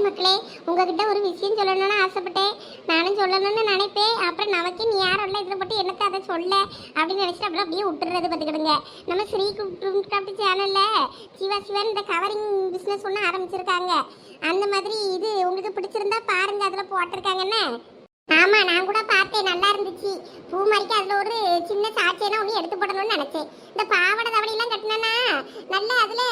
Hi மக்களே உங்ககிட்ட ஒரு விஷயம் சொல்லணும்னு ஆசைப்பட்டேன். நானும் சொல்லணும்னு நினைப்பேன். அப்புறம் நமக்கு நீ யாரும் இல்லை இதில் போட்டு எனக்கு அதை சொல்ல அப்படின்னு நினச்சிட்டு அப்புறம் அப்படியே விட்டுறது பார்த்துக்கிடுங்க. நம்ம ஸ்ரீ கிராஃப்ட் சேனலில் சிவா சிவன் இந்த கவரிங் பிஸ்னஸ் ஒன்று ஆரம்பிச்சிருக்காங்க. அந்த மாதிரி இது உங்களுக்கு பிடிச்சிருந்தா பாருங்க அதில் போட்டிருக்காங்கன்னு ஆமா நான் கூட பார்த்தேன். நல்லா இருந்துச்சு. பூ மாதிரிக்கு அதுல ஒரு சின்ன சாட்சியெல்லாம் ஒன்று எடுத்து போடணும்னு நினைச்சேன். இந்த பாவாடை தவணை எல்லாம் கட்டினா நல்ல அதுல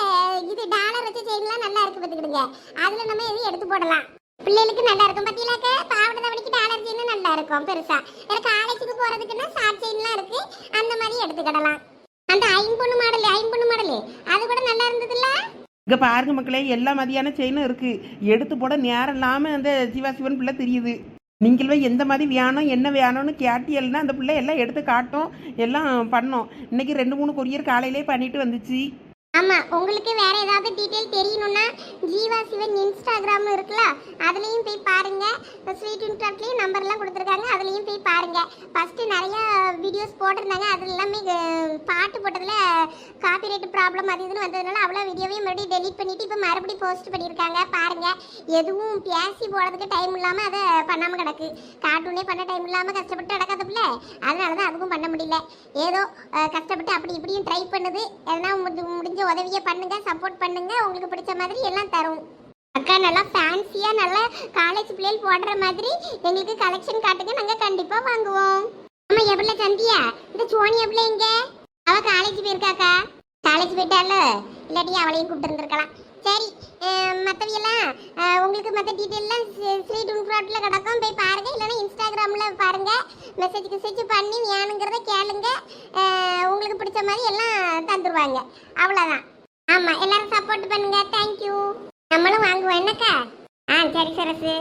இது டாலர் வச்ச செயின்லாம் நல்லா இருக்கு பாத்துக்கிடுங்க அதுல நம்ம எதுவும் எடுத்து போடலாம். பிள்ளைகளுக்கு நல்லா இருக்கும். பத்தியிலாக்க பாவாடை தவணைக்கு டாலர் செயின் நல்லா இருக்கும் பெருசா. எனக்கு காலேஜுக்கு போறதுக்குன்னா சாட் செயின்லாம் இருக்கு. அந்த மாதிரி எடுத்துக்கிடலாம். அந்த ஐம்பொண்ணு மாடல் ஐம்பொண்ணு மாடல். அது கூட நல்லா இருந்ததுல்ல? இங்கே பாருங்க மக்களே எல்லா மதியான செயினும் இருக்கு. எடுத்து போட நேரம் இல்லாமல் அந்த சிவா சிவன் பிள்ளை தெரியுது. நீங்களே எந்த மாதிரி வேணும் என்ன வேணும்னு கேட்டியல்னா அந்த பிள்ளை எல்லாம் எடுத்து காட்டும் எல்லாம் பண்ணோம். இன்னைக்கு ரெண்டு மூணு கொரியர் காலையிலே பண்ணிட்டு வந்துச்சு. ஆமாம் உங்களுக்கு வேற ஏதாவது டீட்டெயில் தெரியணும்னா ஜீவா சிவன் இன்ஸ்டாகிராம் இருக்குல்ல அதுலேயும் போய் பாருங்க. ஸ்வீட் இன்டாக்லயும் நம்பர்லாம் கொடுத்துருக்காங்க அதுலேயும் போய் பாருங்க. ஃபர்ஸ்ட் நிறைய வீடியோஸ் போட்டிருந்தாங்க அது எல்லாமே பாட்டு போட்டதுல காப்பிரைட் ப்ராப்ளம் அது இதுன்னு வந்ததுனால அவ்வளோ வீடியோவையும் மறுபடியும் டெலிட் பண்ணிட்டு இப்போ மறுபடியும் போஸ்ட் பண்ணியிருக்காங்க பாருங்க எதுவும் பேசி போடுறதுக்கு டைம் இல்லாமல் அதை பண்ணாமல் கிடக்கு. கார்ட்டூனே பண்ண டைம் இல்லாமல் கஷ்டப்பட்டு நடக்காத பிள்ளை அதனால தான் அதுவும் பண்ண முடியல. ஏதோ கஷ்டப்பட்டு அப்படி இப்படியும் ட்ரை பண்ணுது. எதனா முடி- முடிஞ்ச உதவியை பண்ணுங்க சப்போர்ட் பண்ணுங்க உங்களுக்கு பிடிச்ச மாதிரி எல்லாம் தரும். அக்கா நல்லா ஃபேன்சியா நல்லா காலேஜ் பிள்ளைகள் போடுற மாதிரி எங்களுக்கு கலெக்ஷன் காட்டுங்க நாங்க கண்டிப்பா வாங்குவோம். ஆமா எவ்வளோ சந்தியா? இந்த சோனி எவ்வளோ எங்க? அவ காலேஜ் போயிருக்காக்கா? காலேஜ் போயிட்டால இல்லாட்டி அவளையும் கூப்பிட்டு இருந்திருக்கலாம். சரி மற்றவையெல்லாம் உங்களுக்கு மற்ற டீட்டெயிலாம் ஸ்ரீ டுன்க்ராட்டில் கிடக்கும். போய் பாருங்கள் இல்லைன்னா இன்ஸ்டாகிராமில் பாருங்கள் மெசேஜ் மெசேஜ் பண்ணி வேணுங்கிறத கேளுங்க. உங்களுக்கு பிடிச்ச மாதிரி எல்லாம் தந்துடுவாங்க அவ்வளோதான் ஆமாம் எல்லாரும் சப்போர்ட் பண்ணுங்கள் தேங்க்யூ நம்மளும் வாங்குவோம். என்னக்கா? ஆ சரி சரசு.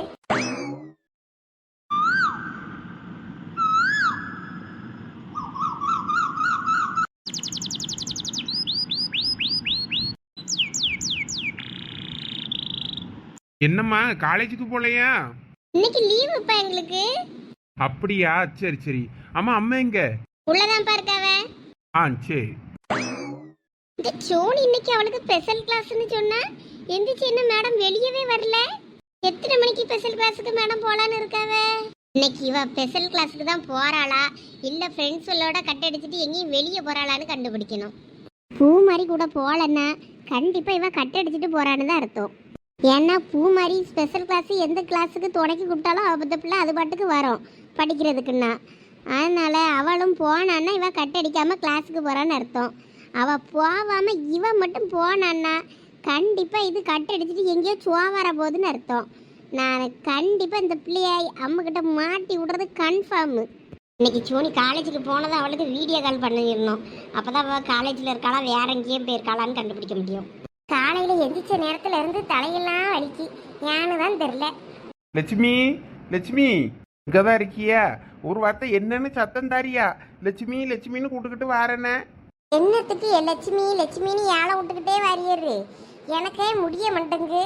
என்னம்மா காலேஜுக்கு போலையா? இன்னைக்கு லீவ் இப்போ எங்களுக்கு. அப்படியா? சரி சரி. அம்மா அம்மா எங்க? உள்ளதான் பார்க்காவ ஆ சரி. இந்த சோனி இன்னைக்கு அவளுக்கு ஸ்பெஷல் கிளாஸ்னு சொன்னா எந்திரிச்சு என்ன மேடம் வெளியவே வரல? எத்தனை மணிக்கு ஸ்பெஷல் கிளாஸுக்கு மேடம் போலான்னு இருக்காவ? இன்னைக்கு இவ ஸ்பெஷல் கிளாஸுக்கு தான் போறாளா? இல்ல ஃப்ரெண்ட்ஸுகளோட கட் அடிச்சுட்டு எங்கேயும் வெளியே போறாளான்னு கண்டுபிடிக்கணும். பூ மாதிரி கூட போலன்னா கண்டிப்பா இவ கட் அடிச்சுட்டு போறான்னு தான் அர்த்தம். ஏன்னா பூ மாதிரி ஸ்பெஷல் கிளாஸ் எந்த கிளாஸுக்கு துணைக்கி கூப்பிட்டாலும் அவ பிள்ளை அது பாட்டுக்கு வரும் படிக்கிறதுக்குன்னா. அதனால் அவளும் போனான்னா இவன் கட் அடிக்காமல் கிளாஸுக்கு போகிறான்னு அர்த்தம். அவள் போகாமல் இவன் மட்டும் போனான்னா கண்டிப்பாக இது கட் அடிச்சுட்டு எங்கேயோ சுவாவர போகுதுன்னு அர்த்தம். நான் கண்டிப்பாக இந்த பிள்ளையை அம்மக்கிட்ட மாட்டி விடுறது கன்ஃபார்மு இன்னைக்கு சோனி காலேஜுக்கு போனதை அவளுக்கு வீடியோ கால் பண்ணிடணும் அப்பதான் அவள் காலேஜில் இருக்காளா வேற எங்கேயும் போயிருக்காளான்னு கண்டுபிடிக்க முடியும். காலையில் எந்திரிச்ச நேரத்துல இருந்து தலையெல்லாம் வலிக்கு. ஏன்னு தான் தெரில லட்சுமி லட்சுமி இங்கே தான் இருக்கியா. ஒரு வார்த்தை என்னன்னு சத்தம் தாரியா? லட்சுமி லட்சுமின்னு கூப்பிட்டுக்கிட்டு வாரேனே. என்னத்துக்கு என் லட்சுமி லட்சுமின்னு ஏழை விட்டுக்கிட்டே வரையரு எனக்கே முடிய மாட்டேங்கு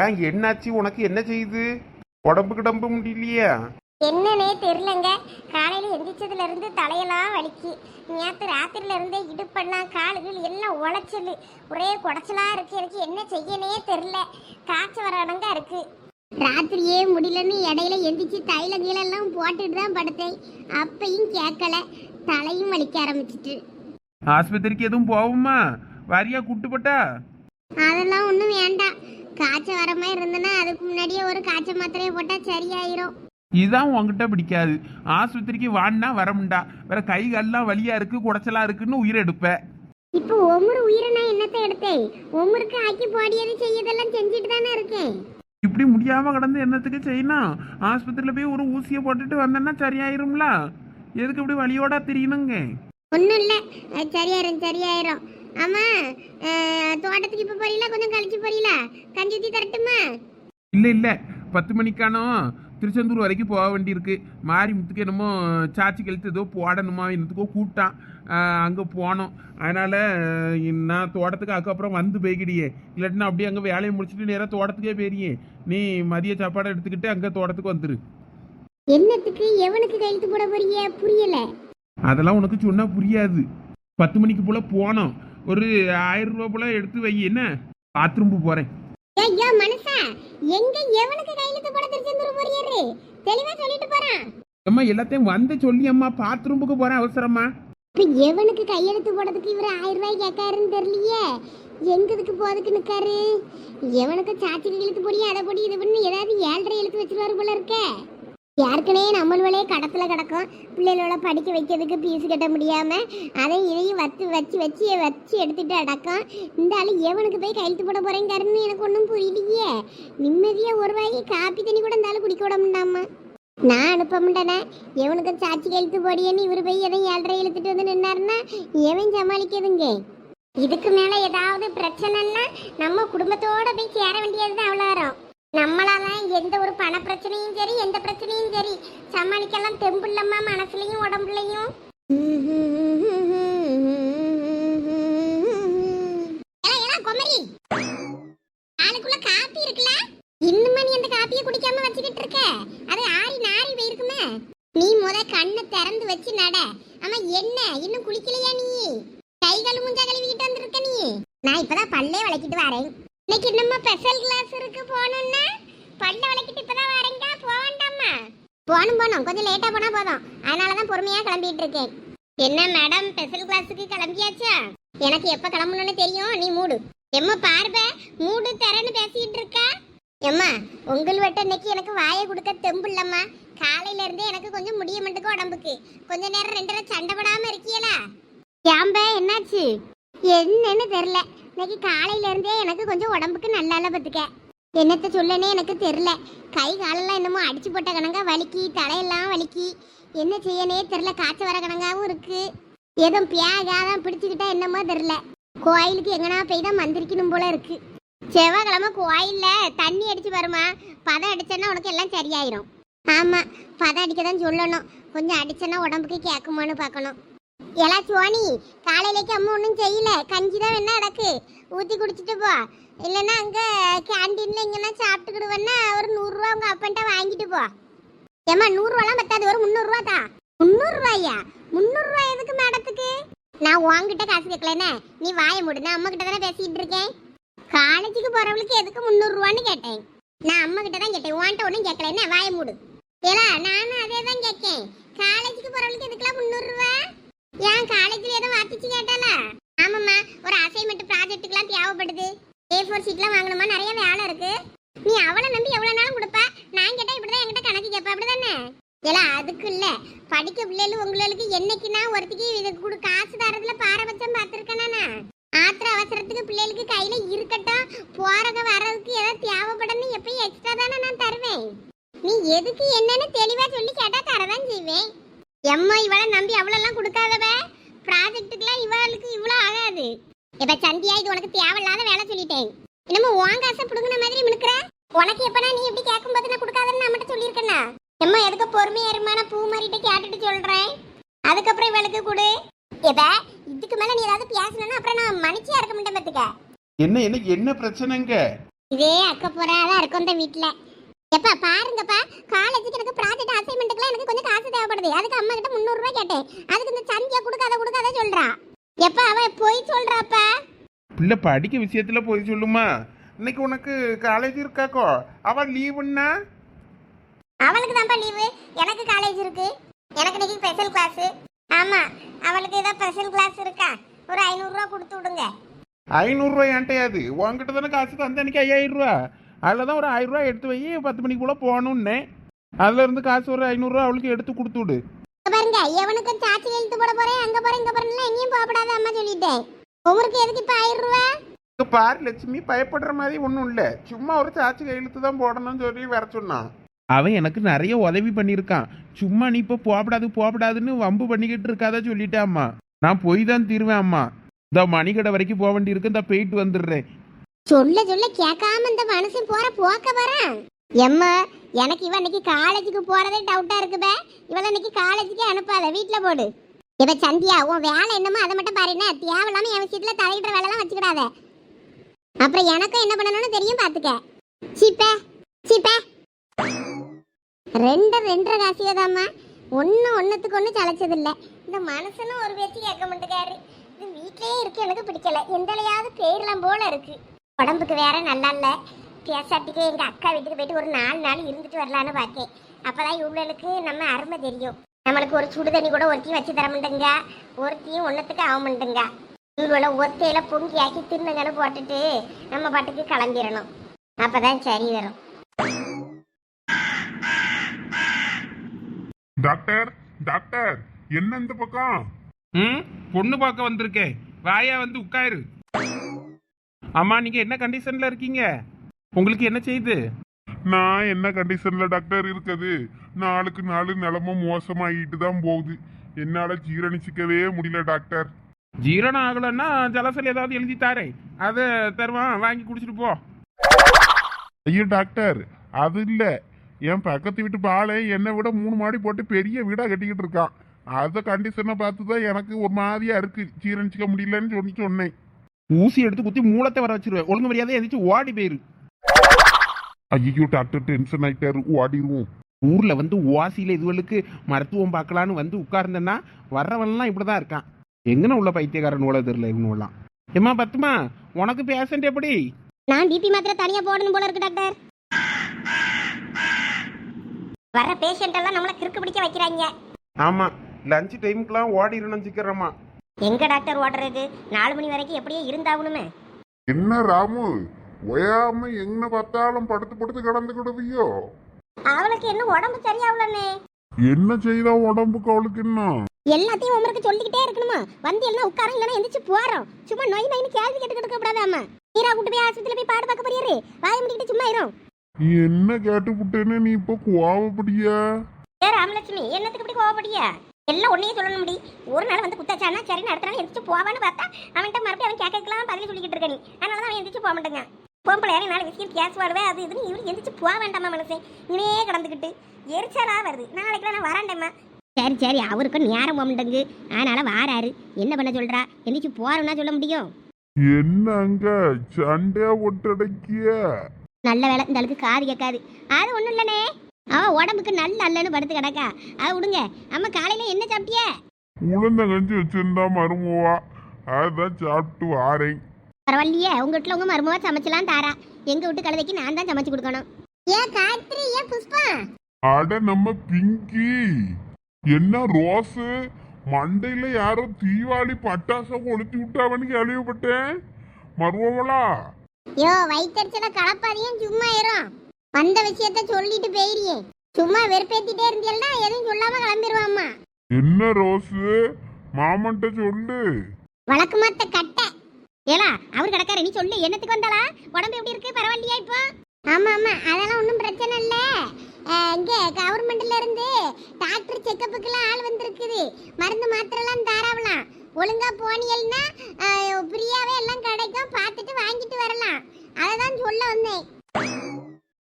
ஏன் என்னாச்சு? உனக்கு என்ன செய்யுது? உடம்பு கிடம்பு முடியலையா என்னன்னே தெரிலங்க காலையில எந்திரிச்சதுல இருந்து தலையெல்லாம் வலிக்கு. நேற்று ராத்திரில இருந்தே இடுப்பெல்லாம் காலுகள் எல்லாம் உளைச்சல் ஒரே குடைச்சலா இருக்கு. எனக்கு என்ன செய்யனே தெரில காய்ச்ச வர இடங்க இருக்கு. ராத்திரியே முடியலன்னு இடையில எந்திரிச்சு தைல கீழெல்லாம் போட்டுட்டு தான் படுத்தேன். அப்பையும் கேட்கல தலையும் வலிக்க ஆரம்பிச்சிட்டு. ஆஸ்பத்திரிக்கு எதுவும் போவோமா? வாரியா கூட்டுப்பட்டா அதெல்லாம் ஒன்றும் வேண்டாம். காய்ச்ச வர மாதிரி இருந்ததுன்னா அதுக்கு முன்னாடியே ஒரு காய்ச்ச மாத்திரையை போட்டால் சரியாயிரும். இதுதான் உன்கிட்ட பிடிக்காது. ஆஸ்பத்திரிக்கு வான்னா வரமுண்டா வேற கை கால்லாம் வலியா இருக்கு குடைச்சலா இருக்குன்னு உயிர் எடுப்ப. இப்போ ஒவ்வொரு உயிரை நான் என்னத்தை எடுத்தேன் ஒவ்வொருக்கு ஆக்கி போடியது செய்யதெல்லாம் செஞ்சுட்டு தானே இருக்கேன் இப்படி முடியாம கிடந்து என்னத்துக்கு செய்யணும் ஆஸ்பத்திரியில போய் ஒரு ஊசியை போட்டுட்டு வந்தேன்னா சரியாயிரும்ல? எதுக்கு இப்படி வலியோட தெரியணுங்க? ஒன்றும் இல்லை. சரியாயிரும் சரியாயிரும். ஆமா அஹ், தோட்டத்துக்கு இப்போ போறீங்களா? கொஞ்சம் கழிச்சு போறீங்களா? கஞ்சி ஊத்தி தரட்டுமா? இல்ல இல்ல. பத்து மணிக்கானோ திருச்செந்தூர் வரைக்கும் போக வேண்டியிருக்கு. மாரி முத்துக்கு என்னமோ சாச்சி கழுத்து ஏதோ போடணுமா என்னத்துக்கோ கூப்பிட்டான். அங்கே போனோம். அதனால நான் தோட்டத்துக்கு அதுக்கப்புறம் வந்து போய்கிடியே இல்லாட்டினா அப்படியே அங்கே வேலையை முடிச்சுட்டு நேராக தோட்டத்துக்கே போயிரியே நீ மதிய சாப்பாடை எடுத்துக்கிட்டு அங்கே தோட்டத்துக்கு வந்துரு. என்னத்துக்கு? எவனுக்கு கையெழுத்து போட போறீங்க? புரியல. அதெல்லாம் உனக்கு சொன்னா புரியாது. பத்து மணிக்கு போல போனோம். ஒரு ஆயிரம் ரூபா போல எடுத்து வை என்ன? பாத்ரூம் போறேன். ஐயோ மனுஷா எங்க எவனுக்கு கையெழுத்து போட திருச்செந்தூர் போறியாரு தெளிவா சொல்லிட்டு போறான். அம்மா எல்லாத்தையும் வந்து சொல்லி அம்மா பாத்ரூமுக்கு போறேன் அவசரமா. எவனுக்கு கையெழுத்து போடுறதுக்கு இவர் ஆயிரம் ரூபாய் கேட்காருன்னு தெரியலையே? எங்கதுக்கு போறதுக்கு நிக்காரு? எவனுக்கு சாட்சி கையெழுத்து போடியா அதை போடி இது பண்ணி ஏதாவது ஏழரை எழுத்து வச்சிருவாரு போல இருக்க. ஏற்கனவே நம்மளே கடத்தில் கிடக்கும். பிள்ளைகளோட படிக்க வைக்கிறதுக்கு பீஸ் கட்ட முடியாமல் அதையும் இதையும் வச்சு வச்சு வச்சு வச்சு எடுத்துகிட்டு அடக்கம். இந்த ஆள் எவனுக்கு போய் கையெழுத்து போட போறேங்காருன்னு எனக்கு ஒன்றும் புரியலையே. நிம்மதியாக ஒரு வாய் காப்பி தண்ணி கூட இந்த குடிக்க விட முடியாமா நான் அனுப்ப முடியனே எவனுக்கு சாட்சி கையெழுத்து போடியேன்னு இவர் போய் எதையும் ஏழரை இழுத்துட்டு வந்து நின்னாருன்னா எவன் சமாளிக்கிறதுங்க? இதுக்கு மேலே ஏதாவது பிரச்சனைன்னா நம்ம குடும்பத்தோடு போய் சேர வேண்டியது தான் அவ்வளோ வரும் நம்மளால எந்த ஒரு பண பிரச்சனையும் சரி எந்த பிரச்சனையும் சரி. சமாளிக்கலாம் தெம்பு இல்லம்மா மனசுலயும் உடம்புலயும். ஏலா, குமரி ஆளுக்குள்ள காப்பி இருக்குல்ல? இன்னுமா நீ அந்த காப்பியை குடிக்காம வச்சுக்கிட்டு இருக்க. அது ஆறி நாரி போயிருக்குமே. நீ முத கண்ணை திறந்து வச்சு நட. ஆமா என்ன? இன்னும் குளிக்கலையா நீ? கை கால் முஞ்சா கழுவிக்கிட்டு வந்திருக்க நீ? நான் இப்பதான் பல்லே விளக்கிட்டு வரேன். இன்னைக்கு நம்ம ஸ்பெஷல் கிளாஸ் இருக்கு போகணும்னா? பல்ல வளைக்கிட்டு இப்பதான் வரேங்க போக வேண்டாமா போகணும் போகணும். கொஞ்சம் லேட்டா போனா போதும். அதனாலதான் பொறுமையா கிளம்பிட்டு இருக்கேன். என்ன மேடம் ஸ்பெஷல் கிளாஸுக்கு கிளம்பியாச்சா? எனக்கு எப்ப கிளம்பணும்னு தெரியும். நீ மூடு. எம்மா பார்வ மூடு தரேன்னு பேசிட்டு இருக்கா? எம்மா உங்கள் வட்ட இன்னைக்கு எனக்கு வாயை கொடுக்க தெம்பு இல்லம்மா. காலையில இருந்தே எனக்கு கொஞ்சம் முடிய மட்டுக்கு உடம்புக்கு. கொஞ்ச நேரம் ரெண்டு சண்டை படாம இருக்கியலா? ஏம்ப என்னாச்சு? என்னன்னு தெரியல. இன்னைக்கு காலையில இருந்தே எனக்கு கொஞ்சம் உடம்புக்கு நல்லால இல்ல பத்துக்க என்னத்த சொல்லனே எனக்கு தெரில கை காலெல்லாம் என்னமோ அடிச்சு போட்ட கணங்கா வலிக்கி தலையெல்லாம் வலிக்கி. என்ன செய்யனே தெரில காய்ச்ச வர கணங்காவும் இருக்கு. எதுவும் பியாகாதான் பிடிச்சுக்கிட்டா என்னமோ தெரியல. கோயிலுக்கு எங்கனா போய் தான் மந்திரிக்கணும் போல இருக்கு. செவ்வாய்க்கிழமை கோயிலில் தண்ணி அடிச்சு வருமா பதம் அடிச்சேன்னா உனக்கு எல்லாம் சரியாயிரும். ஆமாம் பதம் அடிக்க தான் சொல்லணும். கொஞ்சம் அடிச்சேன்னா உடம்புக்கு கேட்குமான்னு பார்க்கணும். எலா சுவாணி காலையிலேக்கு அம்மா ஒன்றும் செய்யல. கஞ்சி தான் வேணா கிடக்கு ஊற்றி குடிச்சிட்டு போ. இல்லைன்னா அங்கே கேன்டீனில் எங்கன்னா சாப்பிட்டுக்கிடுவேன்னா ஒரு நூறுரூவா உங்கள் அப்பன்ட்ட வாங்கிட்டு போ. ஏம்மா நூறுரூவாலாம் பத்தாது. ஒரு முந்நூறுரூவா தான். முந்நூறுரூவாயா முந்நூறுரூவா எதுக்கு மேடத்துக்கு? நான் உங்ககிட்ட காசு கேட்கலனே நீ வாய மூடு. நான் அம்மா கிட்ட தானே பேசிகிட்டு இருக்கேன். காலேஜுக்கு போகிறவளுக்கு எதுக்கு முந்நூறுரூவான்னு கேட்டேன். நான் அம்மா கிட்ட தான் கேட்டேன். உன்கிட்ட ஒன்றும் கேட்கல. வாய மூடு. ஏலா நானும் அதே தான் கேட்கேன் காலேஜுக்கு போகிறவளுக்கு எதுக்குலாம் முந்நூறுரூவா ஏன் காலேஜ்ல ஏதோ வாத்திச்சு கேட்டால ஆமாம்மா ஒரு அசைன்மெண்ட் ப்ராஜெக்ட்டுக்குலாம் தேவைப்படுது. ஏ ஃபோர் ஷீட்லாம் வாங்கணுமா? நிறைய வேலை இருக்கு. நீ அவளை நம்பி எவ்வளோ நாளும் கொடுப்ப? நான் கேட்டால் இப்படி தான் என்கிட்ட கணக்கு கேட்ப. அப்படிதானே? ஏலா அதுக்கு இல்லை. படிக்க பிள்ளைகள் உங்களுக்கு என்னைக்குன்னா ஒருத்திக்கு இது கொடு காசு தரதுல பாரபட்சம் பார்த்துருக்கேனா ஆத்திர அவசரத்துக்கு பிள்ளைகளுக்கு கையில இருக்கட்டும். போறக வர்றதுக்கு ஏதாவது தேவைப்படணும் எப்பயும் எக்ஸ்ட்ரா தானே நான் தருவேன். நீ எதுக்கு என்னன்னு தெளிவா சொல்லி கேட்டா தரதான் செய்வேன். எம்மா இவளை நம்பி அவ்வளோலாம் கொடுக்காதவ. ப்ராஜெக்ட்டுக்குலாம் இவளுக்கு இவ்வளோ ஆகாது. இப்ப சந்தியா இது உனக்கு தேவையில்லாத வேலை சொல்லிட்டேன். என்னமோ உன் காசை பிடுங்கின மாதிரி மினுக்குற? உனக்கு எப்பனா நீ இப்படி கேட்கும்போது நான் கொடுக்காதன்னு நான் மட்டும் சொல்லியிருக்கேனா எம்மா எதுக்கு பொறுமையா இருமா நான் பூ மாறிட்டு கேட்டுட்டு சொல்றேன். அதுக்கப்புறம் இவளுக்கு கொடு. எப்ப இதுக்கு மேல நீ ஏதாவது பேசணும்னா அப்புறம் நான் மனுச்சியா இருக்க மாட்டேன் பாத்துக்க. என்ன என்ன என்ன பிரச்சனைங்க? இதே அக்க போறாதான் இருக்கும் இந்த வீட்ல. எப்பா பாருங்கப்பா. காலேஜுக்கு எனக்கு ப்ராஜெக்ட் அசைன்மெண்ட்டுக்குலாம் எனக்கு கொஞ்சம் காசு தேவைப்படுது. அதுக்கு அம்மா கிட்ட முந்நூறு ரூபாய் கேட்டேன். அதுக்கு இந்த சந்தியா கொடுக்காத கொடுக்காத சொல்றா. எப்பா அவ போய் சொல்றாப்பா? பிள்ளை படிக்க விஷயத்துல போய் சொல்லுமா? இன்னைக்கு உனக்கு காலேஜ் இருக்காக்கோ? அவ லீவுன்னா அவளுக்கு தான்ப்பா லீவு எனக்கு காலேஜ் இருக்கு. எனக்கு இன்னைக்கு ஸ்பெஷல் கிளாஸ் ஆமா அவளுக்கு ஏதோ ஸ்பெஷல் கிளாஸ் இருக்கா? ஒரு ஐநூறுரூவா கொடுத்து விடுங்க. ஐநூறுரூவா ஏன்ட்டையாது உன்கிட்ட தானே காசு தந்த அன்னைக்கு ஐயாயிரம் ரூபா. அதில் தான் ஒரு ஆயிரம் ரூபா எடுத்து வை பத்து மணிக்கு போல போகணுன்னே அதுல இருந்து காசு ஒரு ஐநூறுரூவா அவளுக்கு எடுத்து கொடுத்து விடு. பாருங்க எவனுக்கு சாட்சி எழுத்து போட போறேன். அங்க போறேன் இங்க போறேன்லாம் எங்கேயும் போகப்படாத அம்மா சொல்லிட்டேன். ஒவ்வொருக்கு எதுக்கு இப்ப ஆயிரம் ரூபா பாரு லட்சுமி பயப்படுற மாதிரி ஒன்றும் இல்லை. சும்மா ஒரு சாட்சி கையெழுத்து தான் போடணும்னு சொல்லி வர சொன்னான் அவன் எனக்கு நிறைய உதவி பண்ணியிருக்கான். சும்மா நீ இப்போ போகப்படாது போகப்படாதுன்னு வம்பு பண்ணிக்கிட்டு இருக்காத சொல்லிட்டேன் அம்மா. நான் போய் தான் தீருவேன் அம்மா. இந்த மணிக்கடை வரைக்கும் போக வேண்டியிருக்கு இந்த போயிட்டு வந்துடுறேன். சொல்ல சொல்ல கேட்காம இந்த மனுஷன் போற போக்க வரான் எம்மா எனக்கு இவன் இன்னைக்கு காலேஜுக்கு போறதே டவுட்டா இருக்குவே இவள இன்னைக்கு காலேஜுக்கே அனுப்பாத வீட்டுல போடு. இவ சந்தியா உன் வேலை என்னமோ அதை மட்டும் பாருன்னா தேவையில்லாம என் விஷயத்துல தலையிடுற வேலைலாம் வச்சுக்கிடாத. அப்புறம் எனக்கும் என்ன பண்ணணும்னு தெரியும் பாத்துக்க. சீப்பே சீப்பே. ரெண்டு ரெண்டரை காசியதாம்மா. ஒன்று ஒன்றுத்துக்கு ஒன்று சளைச்சதில்ல. இந்த மனுஷனும் ஒரு பேச்சு கேட்க மாட்டேங்காரு இது வீட்டிலே இருக்கு எனக்கு பிடிக்கல. எந்தலையாவது பேரலாம் போல இருக்கு. உடம்புக்கு வேற நல்லா இல்ல. பேசாட்டிக்கு எங்க அக்கா வீட்டுக்கு போயிட்டு ஒரு நாலு நாள் இருந்துட்டு வரலான்னு பார்த்தேன். அப்பதான் இவங்களுக்கு நம்ம அருமை தெரியும். நம்மளுக்கு ஒரு சுடு தண்ணி கூட ஒருத்தையும் வச்சு தர மாட்டேங்க. ஒருத்தையும் ஒன்னத்துக்கு ஆக மாட்டேங்க. இவங்களோட ஒத்தையில பொங்கி ஆக்கி தின்னுங்கன்னு போட்டுட்டு நம்ம பாட்டுக்கு கிளம்பிடணும். அப்பதான் சரி வரும். டாக்டர் டாக்டர் என்ன இந்த பக்கம்? ம்? பொண்ணு பார்க்க வந்திருக்கேன். வாயா வந்து உட்காரு. அம்மா நீங்க என்ன கண்டிஷன்ல இருக்கீங்க? உங்களுக்கு என்ன செய்யுது நான் என்ன கண்டிஷன்ல டாக்டர் இருக்குது? நாளுக்கு நாலு நிலமும் மோசமாகிட்டு தான் போகுது. என்னால ஜீரணிச்சிக்கவே முடியல டாக்டர் ஜீரணம் ஆகலைன்னா ஜலசல் ஏதாவது எழுதி தாரேன் அதை தருவான் வாங்கி குடிச்சிட்டு போ. ஐயோ டாக்டர் அது இல்ல. என் பக்கத்து வீட்டு பாலை என்னை விட மூணு மாடி போட்டு பெரிய வீடா கட்டிக்கிட்டு இருக்கான். அத கண்டிஷனை பார்த்து தான் எனக்கு ஒரு மாதிரியா இருக்கு. ஜீரணிச்சிக்க முடியலன்னு சொல்லி சொன்னேன். ஊசி எடுத்து குத்தி மூலத்தை வர வச்சிருவேன். ஒழுங்கு மரியாதை எந்திரிச்சு ஓடி போயிரு. ஐயோ டாக்டர் டென்ஷன் ஆயிட்டாரு. ஓடிடுவோம் ஊர்ல வந்து ஓசியில இதுவளுக்கு மருத்துவம் பார்க்கலான்னு வந்து உட்கார்ந்தேன்னா வர்றவன்லாம் இப்படிதான் இருக்கான். எங்கன உள்ள பைத்தியக்காரன் உள்ள தெரியல இவனுலாம் ஏம்மா பத்துமா உனக்கு பேஷண்ட் எப்படி? நான் பிபி மாத்திரை தனியா போடணும் போல இருக்கு டாக்டர் வர பேஷண்ட் எல்லாம் நம்மள கிறுக்கு பிடிக்க வைக்கிறாங்க. ஆமா லஞ்ச் டைமுக்குலாம் ஓடிடணும் சீக்கிரமா. எங்க டாக்டர் ஓடுறது? நாலு மணி வரைக்கும் எப்படியே இருந்தாகணுமே? என்ன ராமு? ஒயாம எங்க பார்த்தாலும் படுத்து படுத்து கிடந்துக்கிடுவியோ? அவளுக்கு என்ன உடம்பு சரியாவலன்னு என்ன செய்தா உடம்புக்கு அவளுக்கு என்ன? எல்லாத்தையும் உமருக்கு சொல்லிக்கிட்டே இருக்கணுமா? வந்து எல்லாம் உட்காரம் இல்லைன்னா எந்திரிச்சு போறோம். சும்மா நொய் நொய்னு கேள்வி கேட்டுக்கிட்டு இருக்க கூடாதாமா நீரா கூட்டு போய் ஆஸ்பத்திரியில போய் பாடு பார்க்க போறியாரு? வாய முடிக்கிட்டு சும்மா இரும் நீ என்ன கேட்டுப்புட்டேன்னு நீ இப்ப கோவப்படியா ஏ ராமலட்சுமி என்னத்துக்கு இப்படி கோவப்படியா எல்லாம் ஒன்னையும் சொல்லணும் முடி. ஒரு நாள் வந்து குத்தாச்சானா சரி அடுத்த நாள் எந்திரிச்சு போவான்னு பார்த்தா அவன்கிட்ட மறுபடியும் அவன் கேட்கலாம் பதில் சொல்லிக்கிட்டு இருக்க நீ. அதனால தான் அவன் எந்திரிச்சு போக மாட்டேங்க பொம்பளை யாரும் நாலு விஷயம் கேஸ் வாடுவே அது இதுன்னு இவரு எந்திரிச்சு போக வேண்டாமா மனசே? இவனே கடந்துக்கிட்டு. எரிச்சலா வருது. நாளைக்கு நான் வரேன்டேம்மா. சரி சரி அவருக்கும் நேரம் போக மாட்டேங்கு அதனால வாராரு. என்ன பண்ண சொல்றா? எந்திரிச்சு போறோம்னா சொல்ல முடியும். என்னங்க சண்டையா ஒட்டடைக்கிய? நல்ல வேலை இந்த ஆளுக்கு காது கேட்காது. அது ஒன்றும் இல்லனே. அவ உடம்புக்கு நல்ல அல்லன்னு படுத்து கிடக்கா. அது விடுங்க அம்மா காலையில என்ன சாப்பிட்டிய? உளுந்த கஞ்சி வச்சிருந்தா மருமவா. அதான் சாப்பிட்டு வாரேன். பரவாயில்லையே உங்க வீட்டுல உங்க மருமவா சமைச்சலாம் தாரா. எங்க வீட்டு கழுதைக்கு நான் தான் சமைச்சு கொடுக்கணும். ஏன் காயத்ரி ஏன் புஷ்பா? அட நம்ம பிங்கி. என்ன ரோஸு? மண்டையில யாரோ தீவாளி பட்டாசை கொளுத்தி விட்டாவன்னு கேள்விப்பட்டேன். மருமவளா? யோ வயிற்றுச்சல கலப்பாதையும் சும்மா இரும் வந்த விஷயத்த சொல்லிட்டு போயிரியே. சும்மா வெறுப்பேத்திட்டே இருந்தியல்னா எதுவும் சொல்லாம கிளம்பிடுவாம்மா என்ன ரோஸு? மாமன்ட்ட சொல்லு. வழக்கு மாத்த கட்டை. ஏலா அவர் கிடக்காரு நீ சொல்லு என்னத்துக்கு வந்தாளா? உடம்பு எப்படி இருக்கு? பரவாயில்லையா இப்போ? ஆமா ஆமா அதெல்லாம் ஒன்றும் பிரச்சனை இல்ல. இங்க கவர்மெண்ட்ல இருந்து டாக்டர் செக்கப்புக்கெல்லாம் ஆள் வந்திருக்குது. மருந்து மாத்திரைலாம் தாராவலாம். ஒழுங்கா போனியல்னா ஃப்ரீயாவே எல்லாம் கிடைக்கும். பார்த்துட்டு வாங்கிட்டு வரலாம். அதை தான் சொல்ல வந்தேன்.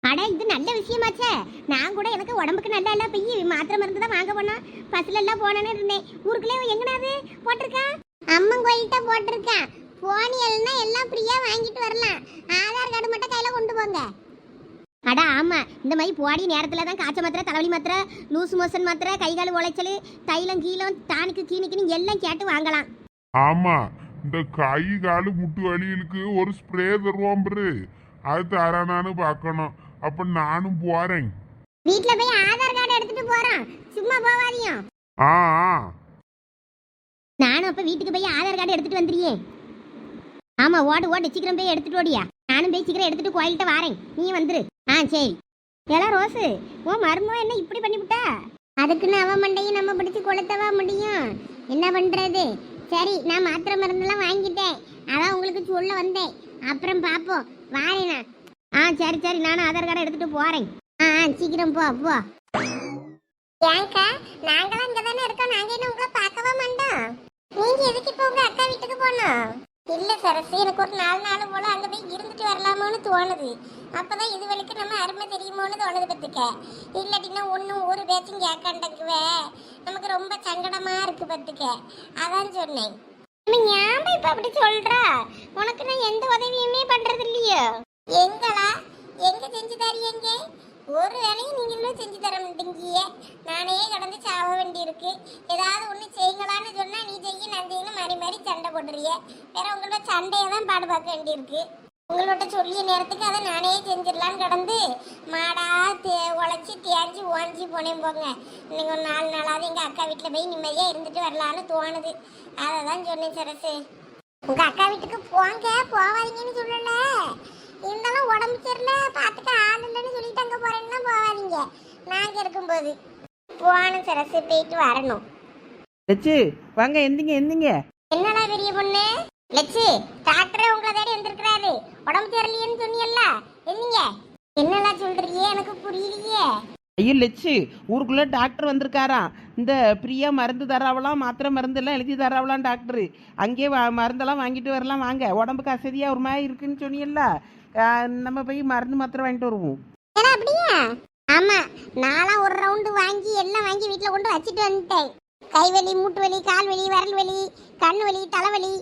அட இது நல்ல விஷயமாச்சே. நான் கூட எனக்கு உடம்புக்கு நல்லா இல்ல போய் மாத்திரை மருந்து தான் வாங்க போனோம். பஸ்ல எல்லாம் போனேன்னு இருந்தேன். ஊருக்குள்ளே எங்கனாவது போட்டிருக்கா? அம்மன் கோயில்கிட்ட போட்டிருக்கேன் போனியல்னா எல்லாம் ஃப்ரீயாக வாங்கிட்டு வரலாம். ஆதார் கார்டு மட்டும் கையில் கொண்டு போங்க. அட ஆமாம் இந்த மாதிரி போடி நேரத்தில் தான் காய்ச்சல் மாத்திரை தலைவலி மாத்திரை லூஸ் மோஷன் மாத்திரை கை கால் உளைச்சல் தைலம் கீழம் டானிக்கு கீனிக்குன்னு எல்லாம் கேட்டு வாங்கலாம். ஆமாம் இந்த கை காலு முட்டு வலிகளுக்கு ஒரு ஸ்ப்ரே தருவோம் பாரு. அது தரானான்னு பார்க்கணும். அப்ப நானும் போறேன். வீட்ல போய் ஆதார் கார்டு எடுத்துட்டு போறோம் சும்மா போவாதீங்க. ஆ ஆ. நானும் அப்ப வீட்டுக்கு போய் ஆதார் கார்டு எடுத்துட்டு வந்துறியே ஆமா ஓடு ஓடு சீக்கிரம் போய் எடுத்துட்டு ஓடியா. நானும் போய் சீக்கிரம் எடுத்துட்டு கோயில்கிட்ட வாரேன். நீ வந்துரு. ஆ சரி. எல்லாம் ரோஸு உன் மருமோ என்ன இப்படி பண்ணிவிட்டா? அதுக்குன்னு அவ மண்டையும் நம்ம பிடிச்சு கொளுத்தவா முடியும்? என்ன பண்றது? சரி நான் மாத்திரை மருந்தெல்லாம் வாங்கிட்டேன். அதான் உங்களுக்கு சொல்ல வந்தேன். அப்புறம் பாப்போம். வாரேனா ஆ சரி சரி நானும் ஆதார் கார்டை எடுத்துட்டு போறேன். ஆ ஆ, சீக்கிரம் போ போ. ஏங்கா நாங்களாம் இங்க தானே இருக்கோம். நாங்க என்ன உங்களை பார்க்கவே மாட்டோம்? நீங்க எதுக்கு இப்போ உங்க அக்கா வீட்டுக்கு போனோம் இல்ல சரசு எனக்கு ஒரு நாலு நாள் போல அங்க போய் இருந்துட்டு வரலாமோன்னு தோணுது. அப்பதான் இது வரைக்கும் நம்ம அருமை தெரியுமோன்னு தோணுது பத்துக்க. இல்லாட்டினா ஒன்றும் ஒரு பேச்சும் கேட்காண்டக்குவே நமக்கு ரொம்ப சங்கடமா இருக்கு பத்துக்க. அதான் சொன்னேன். நீ ஞாபகம் இப்ப அப்படி சொல்ற? உனக்கு நான் எந்த உதவியுமே பண்றது இல்லையோ எங்களா? எங்க செஞ்சு தரீங்க ஒரு வேலையும் நீங்களும் செஞ்சு தர மாட்டேங்கிய நானே கடந்து சாவ வேண்டியிருக்கு. ஏதாவது ஒண்ணு செய்யுங்களான்னு சொன்னா நீ செய்ய நான் செய்யணும் மாறி மாறி சண்டை போடுறிய வேற உங்களோட சண்டையை தான் பாடு பார்க்க வேண்டியிருக்கு. உங்களோட சொல்லிய நேரத்துக்கு அதை நானே செஞ்சிடலான்னு கடந்து மாடா தே உழைச்சி தேய்ச்சி ஓஞ்சி போனேன் போங்க. இன்னைக்கு ஒரு நாலு நாளாவது எங்கள் அக்கா வீட்டில் போய் நிம்மதியாக இருந்துட்டு வரலான்னு தோணுது. அதை தான் சொன்னேன் சரசு. உங்கள் அக்கா வீட்டுக்கு போங்க போவாதீங்கன்னு சொல்லல உடம்பு சரியில்ல பார்த்துக்க ஆள் இல்லைன்னு சொல்லிட்டு அங்கே போகிறேன்னா போகாதீங்க. நாங்கள் இருக்கும்போது. போகணும் சரசு போயிட்டு வரணும். லட்சு வாங்க எந்திங்க எந்திங்க. என்னடா பெரிய பொண்ணு? லட்சு டாக்டரே உங்களை தேடி வந்திருக்கிறாரு. உடம்பு சரியில்லையேன்னு சொன்னீங்கல்ல என்னங்க என்னெல்லாம் சொல்றீங்க? எனக்கு புரியலையே. ஐயோ லட்சு ஊருக்குள்ளே டாக்டர் வந்திருக்காராம் இந்த பிரியா மருந்து தராவலாம் மாத்திரை மருந்து எல்லாம் எழுதி தராவலாம் டாக்டரு அங்கேயே வா மருந்தெல்லாம் வாங்கிட்டு வரலாம். வாங்க உடம்புக்கு அசதியாக ஒரு மாதிரி இருக்குன்னு சொன்னீங்கல்ல நம்ம போய் மருந்து மாத்திரம் வாங்கிட்டு வருவோம். ஏன்னா அப்படியா? ஆமா நான்லாம் ஒரு ரவுண்டு வாங்கி எல்லாம் வாங்கி வீட்டில் கொண்டு வச்சுட்டு வந்துட்டேன். கை வலி மூட்டு வலி கால் வலி விரல் வலி கண் வலி தலைவலி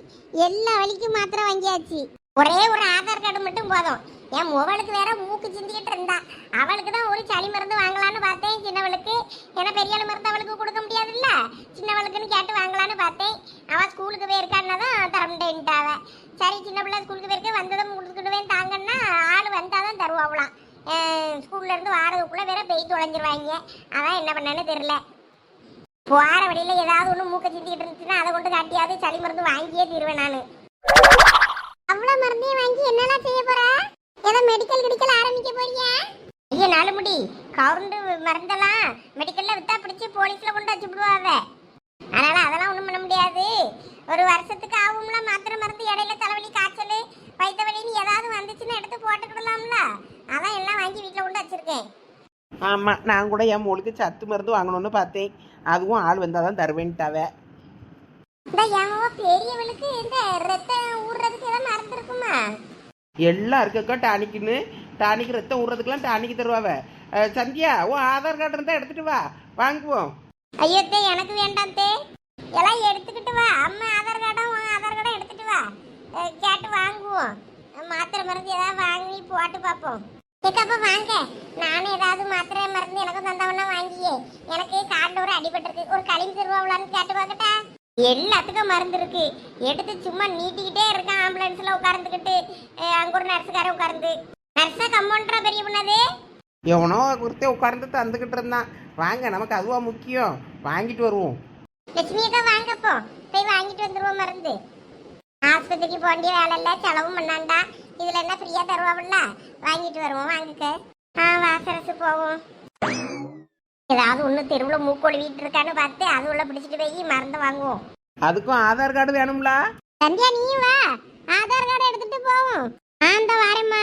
எல்லா வலிக்கும் மாத்திரம் வாங்கியாச்சு. ஒரே ஒரு ஆதார் கார்டு மட்டும் போதும். என் முவளுக்கு வேற மூக்கு சிந்திக்கிட்டு இருந்தா. அவளுக்கு தான் ஒரு சளி மருந்து வாங்கலான்னு பார்த்தேன் சின்னவளுக்கு. ஏன்னா பெரிய மருந்து அவளுக்கு கொடுக்க முடியாதுல்ல. சின்னவளுக்குன்னு கேட்டு வாங்கலான்னு பார்த்தேன். அவ ஸ்கூலுக்கு போயிருக்கான்னா தான் தரமுட்டேன்ட்டாவ சரி சின்ன பிள்ளை ஸ்கூலுக்கு போயிருக்க வந்ததும் கொடுத்துக்கிடுவேன் தாங்கன்னா ஆள் வந்தால் தான் தருவாங்களாம் ஸ்கூல்ல இருந்து வாரதுக்குள்ள வேற பெய் தொலைஞ்சிருவாங்க. அதான் என்ன பண்ணேன்னு தெரில போகிற வழியில் ஏதாவது ஒன்று மூக்க சிந்திக்கிட்டு இருந்துச்சுன்னா அதை கொண்டு காட்டியாவது சளி மருந்து வாங்கியே தீருவேன் நான். அவ்வளோ மருந்தையும் வாங்கி என்னெல்லாம் செய்ய போற? ஏதோ மெடிக்கல் கிடிக்கல் ஆரம்பிக்க போறியா? ஐயா நாலு முடி. கவுண்டு மருந்தெல்லாம் மெடிக்கலில் விற்றா பிடிச்சி போலீஸில் கொண்டு வச்சு விடுவாவே அதனால அதெல்லாம் ஒண்ணும் பண்ண முடியாது. ஒரு வருஷத்துக்கு ஆகும்ல மாத்திரை மருந்து இடையில தலைவலி காய்ச்சல் வயிற்று வலின்னு ஏதாவது வந்துச்சுன்னா எடுத்து போட்டுக்கிடலாம்ல. அதான் எல்லாம் வாங்கி வீட்டில் கொண்டு வச்சிருக்கேன். ஆமாம் நான் கூட என் மோளுக்கு சத்து மருந்து வாங்கணும்னு பார்த்தேன். அதுவும் ஆள் வந்தால் தான் தருவேன்ட்டாவ. இந்த எவோ பெரியவளுக்கு இந்த ரத்தம் ஊறுறதுக்கு ஏதாவது மருந்து இருக்குமா? எல்லாம் இருக்கக்கா டானிக்குன்னு. டானிக்கு ரத்தம் விட்றதுக்கெல்லாம் டானிக்கு தருவாவ. சந்தியா ஓ ஆதார் கார்டு இருந்தால் எடுத்துட்டு வா. வாங்குவோம். ஐயோ எனக்கு வேண்டாம் தே. எல்லாம் எடுத்துக்கிட்டு வா. அம்மா ஆதார் கார்டும் உன் ஆதார் கார்டும் எடுத்துட்டு வா. கேட்டு வாங்குவோம். மாத்திரை மருந்து ஏதாவது வாங்கி போட்டு பார்ப்போம். கேக்கப்ப வாங்க. நானும் ஏதாவது மாத்திரை மருந்து எனக்கு தந்தவனா வாங்கியே. எனக்கு காலில் ஒரு அடிபட்டிருக்கு. ஒரு களிம்பு தருவாங்களான்னு கேட்டு பார்க்கட்டா? எல்லாத்துக்கும் மருந்து இருக்கு. எடுத்து சும்மா நீட்டிக்கிட்டே இருக்கான் ஆம்புலன்ஸ்ல உட்கார்ந்துக்கிட்டு. அங்க ஒரு நர்ஸுக்கார உட்கார்ந்து. நர்ஸா கம்பவுண்டரா பெரிய பொண்ணது. எவனோ ஒருத்தன் உட்கார்ந்து தந்துக்கிட்டு இருந்தான். வாங்க நமக்கு அதுவா முக்கியம். வாங்கிட்டு வருவோம். லட்சுமி அக்கா வாங்கப்போ. போய் வாங்கிட்டு வந்துருவோம் மருந்து ஆஸ்பத்திரிக்கு போக வேண்டிய வேலை இல்லை செலவும் பண்ணாண்டா. இதுல என்ன ஃப்ரீயா தருவாவில்ல? வாங்கிட்டு வருவோம் வாங்கிக்க. ஆ வாசரசு போவோம். ஏதாவது ஒண்ணு தெருவுல மூக்கோடி வீட்டு இருக்கான்னு பார்த்து அது உள்ள பிடிச்சிட்டு போய் மருந்து வாங்குவோம். அதுக்கும் ஆதார் கார்டு வேணும்ல? சந்தியா நீயும் வா. ஆதார் கார்டு எடுத்துட்டு போவோம். ஆ இந்த வாரேம்மா.